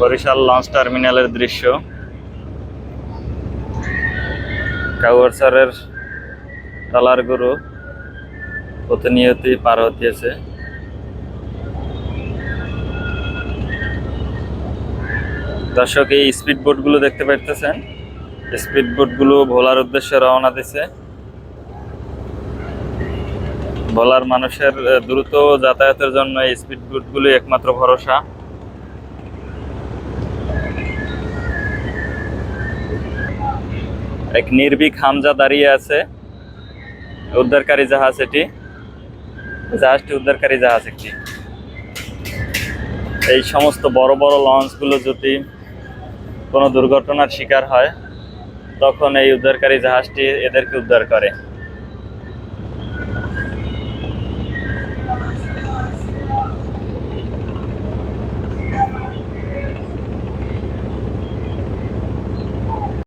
Barishal launch টার্মিনালের দৃশ্য। কাউয়ারসারের trawler গুরু প্রতিনিয়তই পার হতেছে। দর্শক, এই স্পিড বোটগুলো দেখতে পাইতেছেন? স্পিড বোটগুলো ভোলার উদ্দেশ্যে রওনা দিছে। ভোলার মানুষের দ্রুত যাতায়াতের জন্য এই স্পিড বোটগুলো একমাত্র ভরসা। এক নির্ভীক হামজা দাঁড়িয়ে আছে উদ্ধারকারী জাহাজ এটি। জাহাজটি উদ্ধারকারী জাহাজ একটি। এই সমস্ত বড় বড় লঞ্চগুলো যদি কোনো দুর্ঘটনার শিকার হয়, তখন এই উদ্ধারকারী জাহাজটি এদেরকে উদ্ধার করে।